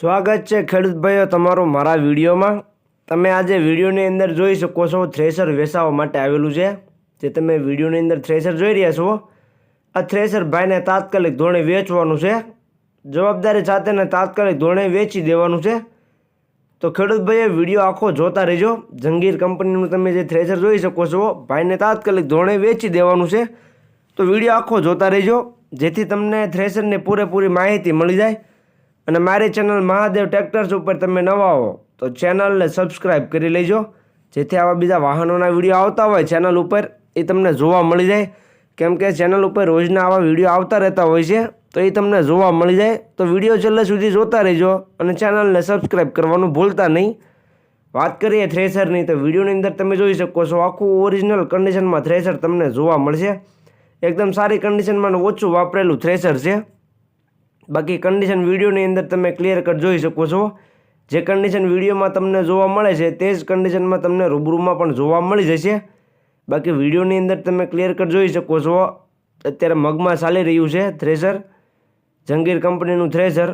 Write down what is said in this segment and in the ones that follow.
સ્વાગત છે ખેડૂત તમારું મારા વિડીયોમાં. તમે આજે વિડીયોની અંદર જોઈ શકો છો થ્રેસર વેચાવા માટે આવેલું છે, જે તમે વિડીયોની અંદર થ્રેસર જોઈ રહ્યા છો. આ થ્રેસર ભાઈને તાત્કાલિક ધોરણે વેચવાનું છે. જવાબદારી સાથેને તાત્કાલિક ધોરણે વેચી દેવાનું છે. તો ખેડૂત ભાઈએ વીડિયો આખો જોતા રહેજો. જંગીર કંપનીનું તમે જે થ્રેસર જોઈ શકો છો, ભાઈને તાત્કાલિક ધોરણે વેચી દેવાનું છે. તો વીડિયો આખો જોતા રહેજો, જેથી તમને થ્રેસરની પૂરેપૂરી માહિતી મળી જાય. અને મારી ચેનલ મહાદેવ ટ્રેક્ટર્સ ઉપર તમે નવા હો, તો ચેનલને સબસ્ક્રાઈબ કરી લેજો. જેથી આવા બીજા વાહનોના વીડિયો આવતા હોય ચેનલ ઉપર, એ તમને જોવા મળી જાય. કેમ કે ચેનલ ઉપર રોજના આવા વીડિયો આવતા રહેતા હોય છે, તો એ તમને જોવા મળી જાય. તો વીડિયો છેલ્લે સુધી જોતા રહેજો અને ચેનલને સબસ્ક્રાઈબ કરવાનું ભૂલતા નહીં. વાત કરીએ થ્રેસરની તો વિડીયોની અંદર તમે જોઈ શકો છો, આખું ઓરિજિનલ કન્ડિશનમાં થ્રેસર તમને જોવા મળશે. એકદમ સારી કન્ડિશનમાં ઓછું વાપરેલું થ્રેસર છે. બાકી કન્ડિશન વિડીયોની અંદર તમે ક્લિયર કટ જોઈ શકો છો. જે કન્ડિશન વિડીયોમાં તમને જોવા મળે છે, તે જ કન્ડિશનમાં તમને રૂબરૂમાં પણ જોવા મળી જશે. બાકી વિડીયોની અંદર તમે ક્લિયર કટ જોઈ શકો છો. અત્યારે મગમાં ચાલી રહ્યું છે થ્રેસર જંગીર કંપનીનું થ્રેસર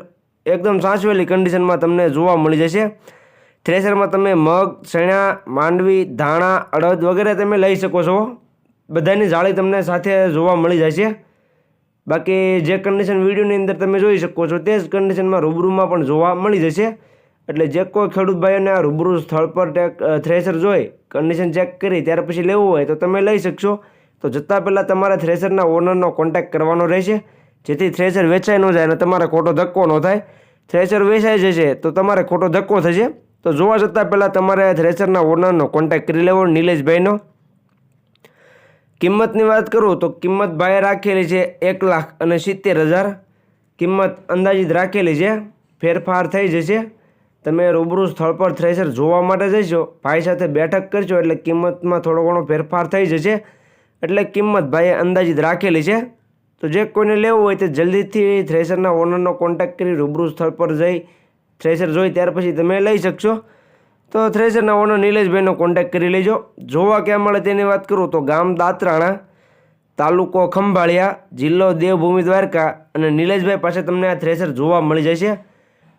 એકદમ સાચવેલી કન્ડિશનમાં તમને જોવા મળી જશે. થ્રેસરમાં તમે મગ, ચણા, માંડવી, ધાણા, અડદ વગેરે તમે લઈ શકો છો. બધાની જાળી તમને સાથે જોવા મળી જાય છે બાકી જે કન્ડિશન વિડીયોની અંદર તમે જોઈ શકો છો, તે જ કન્ડિશનમાં રૂબરૂમાં પણ જોવા મળી જશે. એટલે જે કોઈ ખેડૂત ભાઈઓને આ રૂબરૂ સ્થળ પર ટેક થ્રેસર જોઈ કન્ડિશન ચેક કરી, ત્યાર પછી લેવું હોય તો તમે લઈ શકશો. તો જતાં પહેલાં તમારે થ્રેસરના ઓનરનો કોન્ટેક્ટ કરવાનો રહેશે. જેથી થ્રેસર વેચાઈ ન જાય અને તમારે ખોટો ધક્કો ન થાય. થ્રેસર વેચાઈ જશે તો તમારે ખોટો ધક્કો થશે. તો જોવા જતાં પહેલાં તમારે થ્રેસરના ઓનરનો કોન્ટેક્ટ કરી લેવો, નિલેશભાઈનો. કિંમતની વાત કરું તો કિંમત ભાઈએ રાખેલી છે એક લાખ અને સિત્તેર હજાર. કિંમત અંદાજિત રાખેલી છે. ફેરફાર થઈ જશે. તમે રૂબરૂ સ્થળ પર થ્રેસર જોવા માટે જશો. ભાઈ સાથે બેઠક કરશો એટલે કિંમતમાં થોડો ઘણો ફેરફાર થઈ જશે. એટલે કિંમત ભાઈએ અંદાજિત રાખેલી છે. તો જે કોઈને લેવું હોય તે જલ્દીથી થ્રેસરના ઓનરનો કોન્ટેક્ટ કરી રૂબરૂ સ્થળ પર જઈ થ્રેસર જોઈ ત્યાર પછી તમે લઈ શકશો. તો થ્રેસરના ઓનર નિલેશભાઈનો કોન્ટેક્ટ કરી લેજો. જોવા ક્યાં મળે તેની વાત કરું તો ગામ દાતરાણા, તાલુકો ખંભાળિયા, જિલ્લો દેવભૂમિ દ્વારકા અને નિલેશભાઈ પાસે તમને આ થ્રેસર જોવા મળી જશે.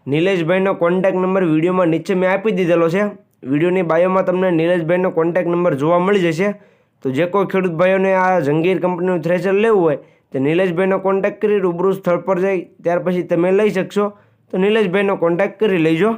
નિલેશભાઈનો કોન્ટેક્ટ નંબર વિડીયોમાં નીચે મેં આપી દીધેલો છે. વિડીયોની બાયોમાં તમને નિલેશભાઈનો કોન્ટેક્ટ નંબર જોવા મળી જશે. તો જે કોઈ ખેડૂત ભાઈઓને આ જંગીર કંપનીનું થ્રેસર લેવું હોય, તો નિલેશભાઈનો કોન્ટેક્ટ કરી રૂબરૂ સ્થળ પર જઈ, ત્યાર પછી તમે લઈ શકશો. તો નિલેશભાઈનો કોન્ટેક્ટ કરી લેજો.